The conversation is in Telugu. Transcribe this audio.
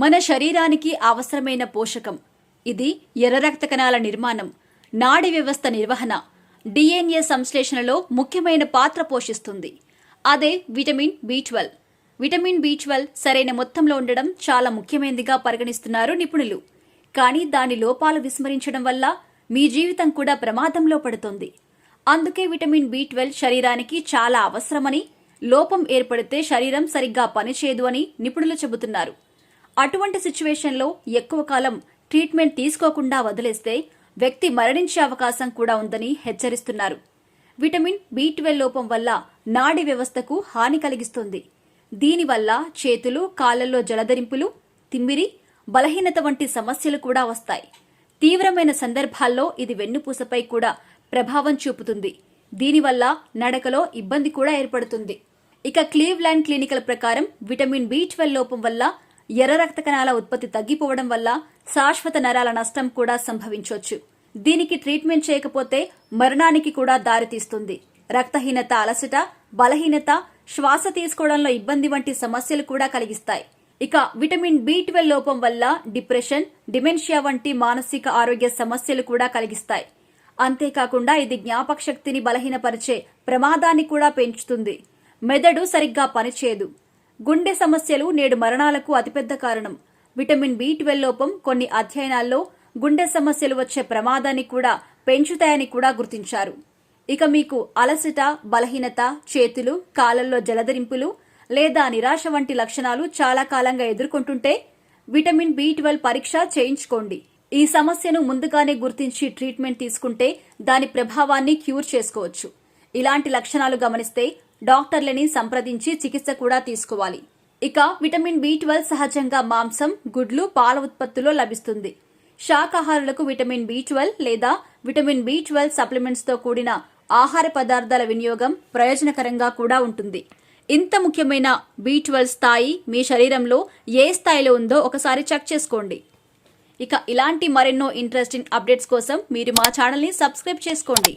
మన శరీరానికి అవసరమైన పోషకం. ఇది ఎర్ర రక్త కణాల నిర్మాణం నాడి వ్యవస్థ నిర్వహణ డిఎన్ఏ సంశ్లేషణలో ముఖ్యమైన పాత్ర పోషిస్తుంది. అదే vitamin B twelve. Vitamin B twelve సరైన మొత్తంలో ఉండడం చాలా ముఖ్యమైనదిగా పరిగణిస్తున్నారు నిపుణులు. కానీ దాని లోపాలు విస్మరించడం వల్ల మీ జీవితం కూడా ప్రమాదంలో పడుతుంది. అందుకే విటమిన్ బి ట్వెల్వ్ శరీరానికి చాలా అవసరమని లోపం ఏర్పడితే శరీరం సరిగ్గా పనిచేయదు అని నిపుణులు చెబుతున్నారు. అటువంటి సిచ్యువేషన్లో ఎక్కువ కాలం ట్రీట్మెంట్ తీసుకోకుండా వదిలేస్తే వ్యక్తి మరణించే అవకాశం కూడా ఉందని హెచ్చరిస్తున్నారు. విటమిన్ బి ట్వెల్వ్ లోపం వల్ల నాడి వ్యవస్థకు హాని కలిగిస్తుంది. దీనివల్ల చేతులు కాళ్ళలో జలధరింపులు తిమ్మిరి బలహీనత వంటి సమస్యలు కూడా వస్తాయి. తీవ్రమైన సందర్భాల్లో ఇది వెన్నుపూసపై కూడా ప్రభావం చూపుతుంది. దీనివల్ల నడకలో ఇబ్బంది కూడా ఏర్పడుతుంది. ఇక క్లీవ్లాండ్ క్లినికల్ ప్రకారం విటమిన్ బి ట్వెల్వ్ లోపం వల్ల ఎర్ర రక్త కణాల ఉత్పత్తి తగ్గిపోవడం వల్ల శాశ్వత నరాల నష్టం కూడా సంభవించవచ్చు దీనికి ట్రీట్మెంట్ చేయకపోతే మరణానికి కూడా దారితీస్తుంది. రక్తహీనత అలసట బలహీనత శ్వాస తీసుకోవడంలో ఇబ్బంది వంటి సమస్యలు కూడా కలిగిస్తాయి. ఇక విటమిన్ బి ట్వెల్వ్ లోపం వల్ల డిప్రెషన్ డిమెన్షియా వంటి మానసిక ఆరోగ్య సమస్యలు కూడా కలిగిస్తాయి. అంతేకాకుండా ఇది జ్ఞాపక శక్తిని బలహీనపరిచే ప్రమాదాన్ని కూడా పెంచుతుంది. మెదడు సరిగ్గా పనిచేయదు. గుండె సమస్యలు నేడు మరణాలకు అతిపెద్ద కారణం. విటమిన్ బి ట్వెల్వ్ లోపం కొన్ని అధ్యయనాల్లో గుండె సమస్యలు వచ్చే ప్రమాదాన్ని కూడా పెంచుతాయని కూడా గుర్తించారు. ఇక మీకు అలసట బలహీనత చేతులు కాలంలో జలధరింపులు లేదా నిరాశ వంటి లక్షణాలు చాలా కాలంగా ఎదుర్కొంటుంటే విటమిన్ బి ట్వెల్వ్ పరీక్ష చేయించుకోండి. ఈ సమస్యను ముందుగానే గుర్తించి ట్రీట్మెంట్ తీసుకుంటే దాని ప్రభావాన్ని క్యూర్ చేసుకోవచ్చు. ఇలాంటి లక్షణాలు గమనిస్తే డాక్టర్లని సంప్రదించి చికిత్స కూడా తీసుకోవాలి. ఇక విటమిన్ బి ట్వెల్వ్ సహజంగా మాంసం గుడ్లు పాల ఉత్పత్తుల్లో లభిస్తుంది. శాకాహారులకు విటమిన్ బి ట్వెల్వ్ లేదా విటమిన్ బి ట్వెల్వ్ సప్లిమెంట్స్తో కూడిన ఆహార పదార్థాల వినియోగం ప్రయోజనకరంగా కూడా ఉంటుంది. ఇంత ముఖ్యమైన బి ట్వెల్వ్ స్థాయి మీ శరీరంలో ఏ స్థాయిలో ఉందో ఒకసారి చెక్ చేసుకోండి. ఇక ఇలాంటి మరెన్నో ఇంట్రెస్టింగ్ అప్డేట్స్ కోసం మీరు మా ఛానల్ని సబ్స్క్రైబ్ చేసుకోండి.